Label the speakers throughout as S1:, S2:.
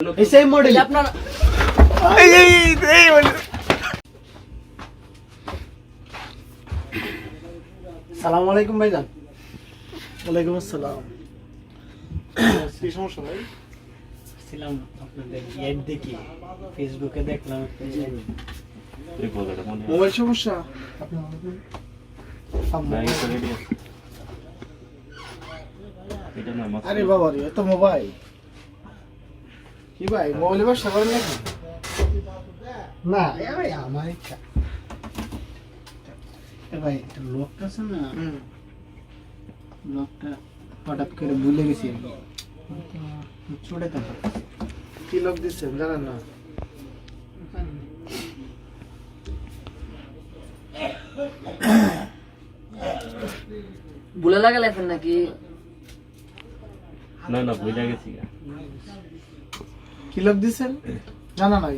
S1: এই same model
S2: আপনার
S3: এই এই এই
S1: সালাম আলাইকুম ভাইজান।
S3: ওয়ালাইকুম আসসালাম। কি সমস্যা ভাই?
S1: ছিলাম আপনাদের অ্যাড দেখি ফেসবুকে দেখলাম।
S3: মোবাইল সমস্যা? আরে বাবা রে এত মোবাইল। কি ভাই মোবাইল ব্যবসা করেন নাকি?
S1: না ভাই আমার ইচ্ছা। এ ভাই লোকটা আছে না? লোকটা হঠাৎ করে ভুলে গেছি ছুটে তো
S3: কি লোক দিচ্ছেন জানেন না?
S2: ভুলে লাগা লেখেন নাকি?
S4: না না বুঝা গেছি গা।
S3: কি লোক দিচ্ছেন জানা নাই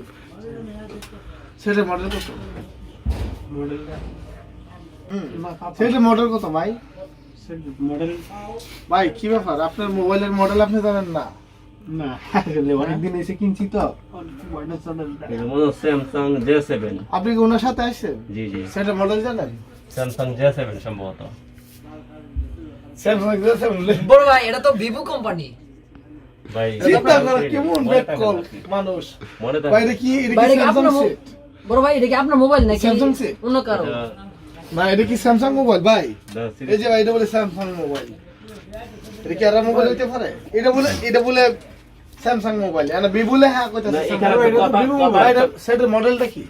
S3: সেটা মডেল কত?
S1: মডেলটা
S3: সেটা মডেল কত ভাই?
S1: মডেল
S3: ভাই কি ব্যাপার? আপনার মোবাইলের মডেল আপনি জানেন না?
S1: না অনেকদিন এসে কিনছি তো।
S4: স্যামসাং জে সেভেন
S3: আপনি কি ওনার সাথে আসছেন
S4: জি জি।
S3: সেটা মডেল জানেন?
S4: স্যামসাং জে সেভেন সম্ভবত।
S3: স্যামসাং
S2: বড় ভাই এটা তো ভিভো কোম্পানি
S3: চিন্তা করো কেমন ব্যাক কল মানুষ?
S4: মনে
S3: কি এটা কি স্যামসাং
S2: আপনার বড় ভাই এটা কি আপনার মোবাইল নাকি?
S3: Samsung set?
S2: অন্য কারও?
S3: না এটা কি স্যামসাং মোবাইল ভাই এই যে ভাই এটা বলে স্যামসাং মোবাইল এটা কি আর মোবাইল হইতে পারে? এটা বলে এটা বলে স্যামসাং মোবাইল আর হ্যাঁ।
S4: কথা-
S3: মোবাইল। সেটার মডেলটা কি?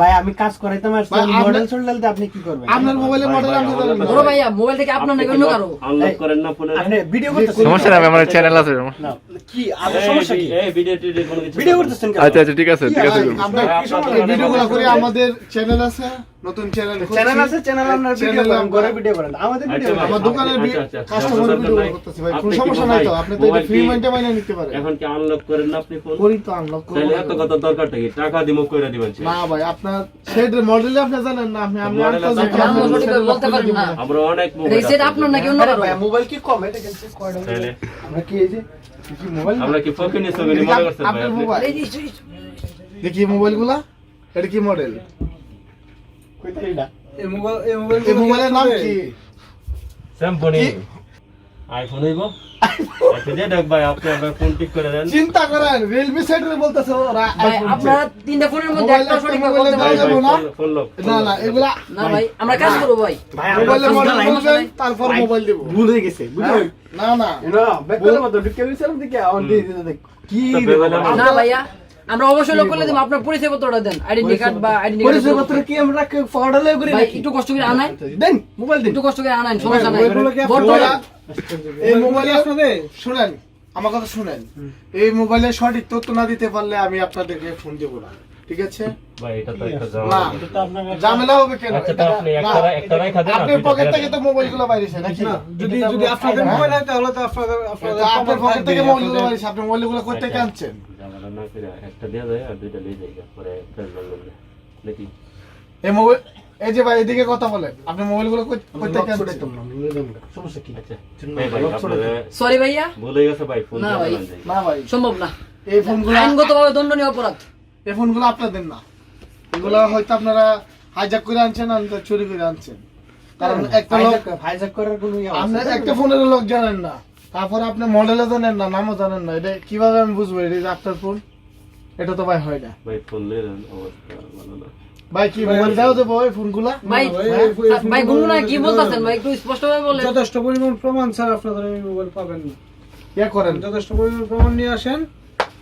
S1: ভাই আমি কাজ করাইতাম আর মডেল সডেলতে আপনি কি করবেন?
S3: আপনার
S4: মোবাইলে
S3: মডেল
S4: ভাই,
S3: আপনি জানেন
S2: বড় ভাইয়া মোবাইল থেকে আপনার নাকি অন্য কারও?
S4: আনলক করেন না ফোনে
S1: আপনি ভিডিও করতেছেন
S5: সমস্যা নাই আমার চ্যানেল আছে।
S1: না কি আপনার সমস্যা কি?
S4: এই ভিডিও টিডিও কোনো কিছু
S1: ভিডিও করতেছেন কেন?
S5: আচ্ছা আচ্ছা ঠিক আছে ঠিক আছে
S3: আপনার ভিডিওগুলো করে আমাদের চ্যানেল আছে? নতুন চ্যানেল
S1: চ্যানেল আছে চ্যানেল আপনার ভিডিও করেন ঘরে ভিডিও করেন। আমাদের
S4: আচ্ছা,
S1: ভিডিও
S3: আমার দোকানের
S4: আচ্ছা, আচ্ছা,
S3: কাস্টমার ভিডিও করতেছি ভাই কোনো সমস্যা নাই তো? আপনি তো এটা ফ্রি মাইন্ডে মাইনে নিতে পারেন।
S4: এখন কি আনলক করেন না আপনি ফোন
S3: করি তো আনলক করব।
S4: তাহলে এত কত দরকারটা কি টাকা দিমু কইরা দিবেন
S3: না ভাই আপনার সেটের মডেল আপনি জানেন না আপনি আমি সেটের
S2: বলতে
S3: lock
S2: পারি না।
S4: আমরা অনেক মোবাইল
S2: সেটা আপনার নাকি অন্য কারও?
S1: ভাই মোবাইল কি কম? এটা কিন্তু কয়টা
S4: তাহলে
S1: আমরা কি এই যে কি মোবাইল
S4: আমরা কি ফকিনি সগনি মনে করছেন ভাই আপনি?
S3: মোবাইল
S2: এই যে- এই-
S3: দেখি মোবাইলগুলা এটা কি মডেল
S1: কইতে এটা
S3: এই মোবাইলের নাম কি
S4: স্যামসং আইফোন হইব? যে দেখ ভাই আপনি আপনার ফোন ঠিক করে দেন।
S3: চিন্তা করেন রিয়েলমি সেটের বলতেছে ওরা
S2: আপনারা তিনটা ফোনের মধ্যে একটা
S3: একটা
S2: সঠিক বলতে
S3: দেওয়া না?
S4: ফোন লোক
S3: set। না না এগুলা
S2: না ভাই আমরা কাজ করব ভাই।
S1: ভাই আমরা
S3: মোবাইলের
S1: কাজ
S3: মডেল বলবেন তারপর মোবাইল দেব।
S1: ভুল হয়ে গেছে বুঝলেন?
S3: না না।
S1: না বেকার মতো ঢুকে গেছিলাম দেখে অন দিয়ে দিতে দেখ। কি।
S2: না ভাইয়া। আমরা অবশ্যই লোক করলে দেবো আপনার পরিচয় পত্রটা দেন আইডেন্টি কার্ড বা আইডেন্টি
S1: পরিচয় পত্র কি আমরা ফরওয়ার্ড করে
S2: ভাই একটু কষ্ট করে আনাই।
S1: দেন মোবাইল দেন।
S2: একটু কষ্ট করে আনাই সমস্যা নাই। বর্তমানে
S3: এই মোবাইলে আপনাদের শুনেন আমার কথা শুনেন। এই মোবাইলে সঠিক তথ্য না দিতে পারলে আমি আপনাদেরকে ফোন দেবো না ঠিক আছে?
S4: ভাই এটা তো একটা
S3: না
S4: ঝামেলা।
S3: ঝামেলা হবে কেন?
S4: আচ্ছা, আপনি
S3: পকেট থেকে। তো মোবাইলগুলো বাইরেছে নাকি?
S6: যদি যদি আপনাদের মোবাইল হয়। তাহলে তো আপনাদের আপনাদের
S3: আপনার পকেট থেকে মোবাইলগুলো
S6: আপনাদের-
S3: বাইরেছে আপনি মোবাইলগুলো করতে
S4: আচ্ছা।
S3: কাঁদছেন।
S4: ঝামেলা না করে একটা দিয়ে দেয় আর দুইটা নিয়ে যাই পরে নাকি
S3: এই মোবাইল এই যে ভাই এদিকে কথা বলেন আপনি মোবাইলগুলো করতে
S1: লক করে না, নিয়ে যাব না। সমস্যা কি
S4: আচ্ছা আপনারা
S2: সরি ভাইয়া
S4: ভুলে গেছে ভাই ফোন
S2: না ভাই।
S3: না ভাই
S2: সম্ভব না
S3: এই ফোনগুলো
S2: আইনগতভাবে দণ্ডনীয় অপরাধ
S3: এই ফোনগুলো আপনাদের না এগুলো হয়তো আপনারা হাইজাক করে আনছেন আর চুরি করে আনছেন কারণ একটা লোক
S1: হাইজ্যাক- হাইজ্যাক করার কোনো ইয়ে
S3: আপনি একটা ফোনের লোক জানেন না তারপরে আপনি মডেলও জানেন না নামও জানেন না। এটা কীভাবে আমি বুঝব? এটা যে আপনার ফোন এটা তো ভাই হয় না।
S4: ভাই ফোন নিয়ে যান, অবস্থা ভালো না।
S3: ভাই কি মোবাইল দাও ফোনগুলা
S2: ভাই
S6: ভাই,
S2: হ্যাঁ? ভাই
S6: ফোনগুলো
S2: গুনগুনা কি বলতেছেন। ভাই একটু স্পষ্ট ভাবে বলেন।
S6: যথেষ্ট পরিমাণ প্রমাণ ছাড়া আপনাদের এই মোবাইল পাবেন না।
S3: ইয়ে করেন।
S6: যথেষ্ট পরিমাণ প্রমাণ নিয়ে আসেন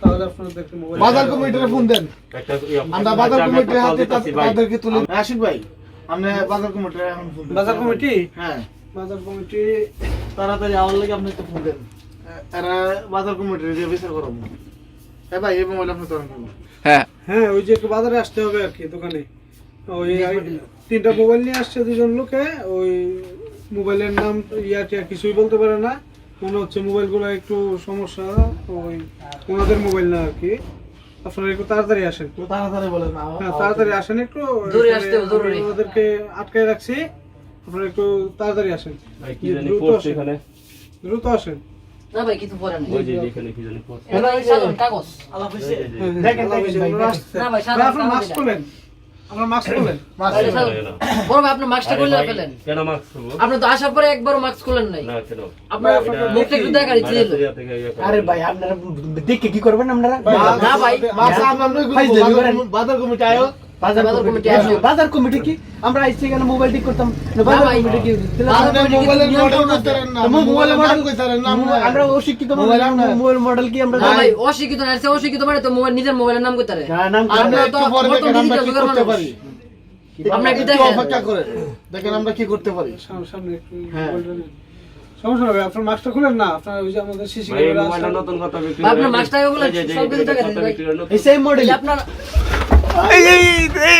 S6: তাহলে আপনাদেরকে মোবাইল
S3: বাজার কমিটির ফোন দেন।
S4: একটা ইয়ে-
S3: আমরা বাজার
S4: আমি
S3: কমিটির হাতে তাদেরকে তুলে আশিক ভাই। আপনি বাজার কমিটির এখন ফোন
S6: বাজার কমিটি?
S3: হ্যাঁ।
S6: বাজার কমিটি
S3: তাড়াতাড়ি আমার লাগে আপনি একটু ফোন দেন এরা বাজার কমিটির যে বিচার করাবো এ ভাই এই মোবাইল আপনি তখন করব
S5: হ্যাঁ।
S6: হ্যাঁ ওই যে একটু বাজারে আসতে হবে আর কি দোকানে। ওই তিনটা মোবাইল নিয়ে। আসছে দুজন লোকে ওই মোবাইলের নাম ইয়া টিয়া কিছুই বলতে পারে না। মনে হচ্ছে মোবাইলগুলো একটু সমস্যা ওই ওনাদের মোবাইল না আর কি। আপনারা একটু তাড়াতাড়ি আসেন।
S3: তো তাড়াতাড়ি বলেন
S6: হ্যাঁ তাড়াতাড়ি আসেন একটু ওদেরকে আটকায় রাখছি। আপনারা একটু তাড়াতাড়ি আসেন।
S4: ভাই কি জানি
S6: দ্রুত
S4: পড়ছে
S6: আসেন।
S4: এখানে।
S6: দ্রুত আসেন।
S2: না ভাই কিছু পরে নাই।
S4: ওই যে এখানে কি জানি পড়ছে।
S2: এটা ভাই সাধারণ কাগজ।
S4: এই যে,
S1: দেখেন দেখেন ভাই,
S6: ওনারা
S1: দেখেন।
S6: আসছে।
S2: না ভাই
S6: ভাই,
S2: সাধারণ
S6: আপনার মাস্ক
S2: এটা।
S6: খোলেন। মাস্ক খোলেন।
S3: মাস্ক
S2: এটা সাধারণ-
S4: না, না।
S2: বড় ভাই আপনার মাস্কটা খুলে ফেলেন।
S4: কেন মাস্ক করব?
S2: আপনি তো আসার পরে একবারও মাস্ক খুলেন নাই।
S4: না, কেন?
S2: আপনার মুখটা একটু
S1: আরে ভাই আপনারা দেখে কি করবেন আপনারা?
S2: না ভাই।
S3: মাস্ক বাজার কমিটি আয়ো।
S1: বাজার কমিটি
S2: কমিটি
S1: বাজার কমিটি কি? আমরা আইসি এখানে মোবাইল ঠিক করতাম। বাজার কমিটি কি?
S3: মোবাইলের মডেল
S2: নিয়ন্ত্রণ
S3: না
S1: মোবাইলের মডেল
S3: নাম না
S1: আমরা অশিক্ষিত
S3: মোবাইল
S1: মোবাইল মডেল কি আমরা
S2: ভাই অশিক্ষিত না এসে অশিক্ষিত মানে তো মোবাইল নিজের মোবাইলের নাম করতে
S1: নাম
S3: আমরা
S2: তো
S3: পরে আমরা কি করতে পারি।
S2: আমরা একটু দেখেন।
S3: অপেক্ষা করেন। দেখেন আমরা কি করতে পারি।
S6: সামনে একটু
S1: হ্যাঁ।
S6: সমস্যা হবে আপনার মাস্কটা খুলেন না? আপনার ওই যে আমাদের সিসি ক্যামেরা আছে।
S4: নতুন কথা বিক্রি
S2: আপনার
S4: যে- যে-
S2: সব কিছু টাকা
S4: কথা
S2: ভাই।
S1: এই সেম মডেল
S2: আপনার
S5: এই এই এই